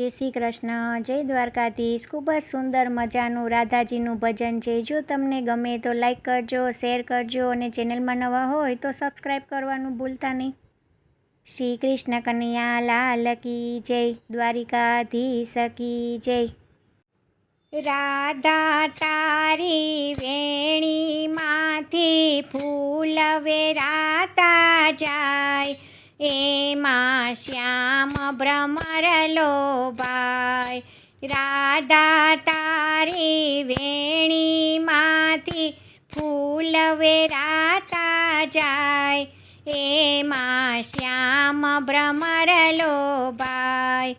જય શ્રી કૃષ્ણ, જય દ્વારકાધીશ. ખૂબ જ સુંદર મજાનું રાધાજીનું ભજન છે. જો તમને ગમે તો લાઈક કરજો શેર કરજો અને ચેનલમાં નવા હોય તો સબસ્ક્રાઈબ કરવાનું ભૂલતા નહીં. શ્રી કૃષ્ણ કન્યા લાલ કી જય, દ્વારિકાધીશ કી જય. રાધા તારી વેણીમાંથી ફૂલ વેરાતા જાય. એમાં શ્યામ ભ્રમર લોભાય. રાધા તારી વેણીમાંથી ફૂલ વેરાતા જાય. એમાં શ્યામ ભ્રમર લોભાય.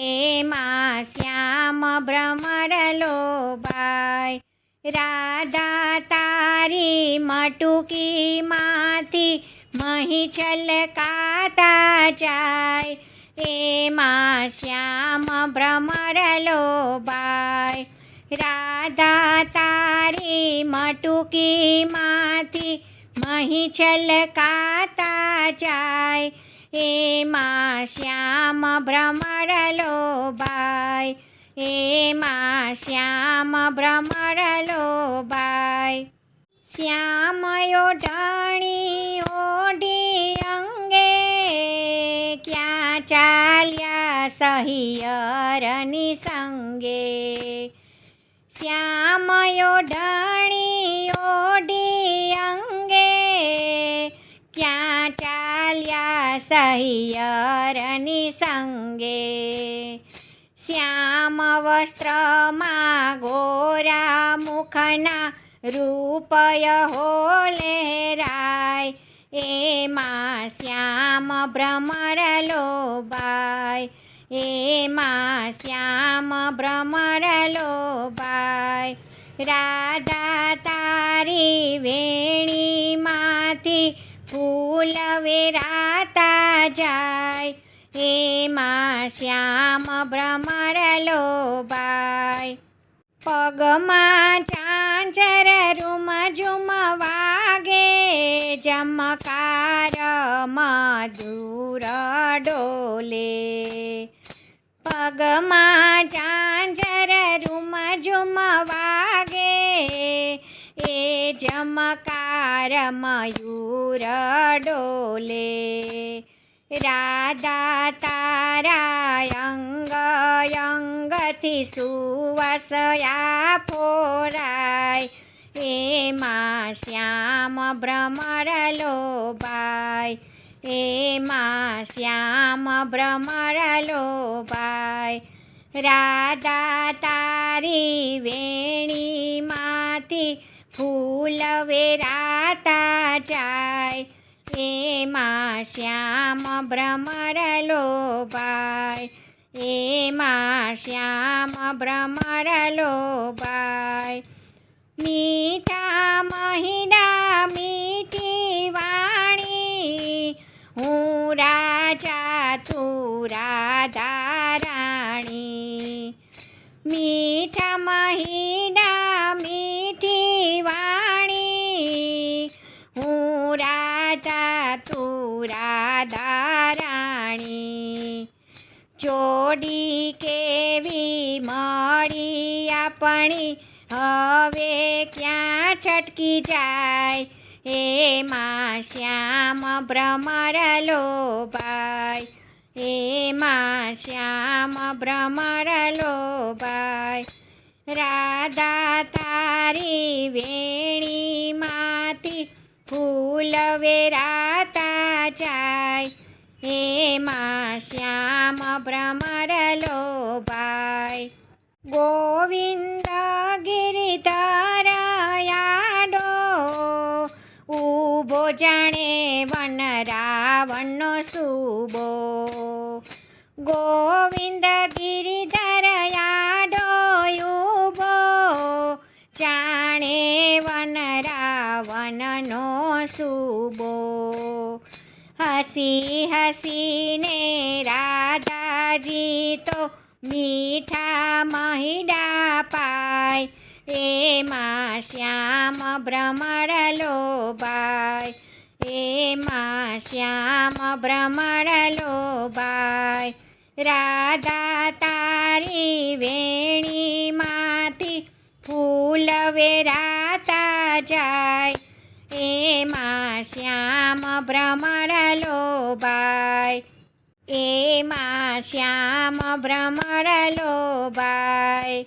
એમાં શ્યામ ભ્રમર લોભાય. રાધા તારી મટુકીમાંથી મહી છલકાતા જાય. તેમાં શ્યામ ભ્રમર લોભાય રાધા તારી મટુકીમાંથી મહી છલકાતા જાય. એમાં શ્યામ ભ્રમર લોભાય એમાં શ્યામ ભ્રમર લોભાય શ્યામયો ઢણી સહિયરની સંગે શ્યામયો ઢણી ઓઢી અંગે ક્યાં ચાલ્યા સહિયરની સંગે? શ્યામ વસ્ત્રમાં ગોરા મુખના રૂપય હોલે રાય, એમાં શ્યામ ભ્રમર લોભાય. એમાં શ્યામ ભ્રમર લોભાય. રાધા તારી વેણીમાંથી ફૂલ વેરાતા જાય. એમાં શ્યામ ભ્રમર લોભાય. પગમાં ચાંચર રૂમ ઝુમ વાગે. જમકાર મધુર ડોલે. જમકાર મયુરા ડોલે રાધા તારા અંગ અંગથી સુવસયા ફોરાય એમાં શ્યામ ભ્રમર લોભાય એમાં શ્યામ ભ્રમર લોભાય રાધા તારી વેણીમાંથી ફૂલ વેરાતા જાય, એમાં શ્યામ ભ્રમર લોભાય. એમાં શ્યામ ભ્રમર લોભાય. મીઠા મહિના, મીઠી વાણી. હું રાજા, તું રાધા મીઠા મહિના આપણી હવે ક્યાં છટકી જાય? એમાં શ્યામ ભ્રમર હે માં શ્યામ ભ્રમર લોભાય રાધા તારી વેણીમાંથી ફૂલ વેરાતા જાય. એમાં શ્યામ ભ્રમર લોભાય ગોવિંદ જાણે વન રાવણનો સુબો. ગોવિંદ ગિરિધર યાડો ઊભો જાણે વન રાવણનો સુબો. હસી હસીને રાધાજી તો મીઠા મહિડા એમાં શ્યામ ભ્રમર લોભાય. એમાં શ્યામ ભ્રમર લોભાય. રાધા તારી વેણીમાંથી ફૂલ વેરાતા જાય. એમાં શ્યામ ભ્રમર લોભાય. એમાં શ્યામ ભ્રમર લોભાય.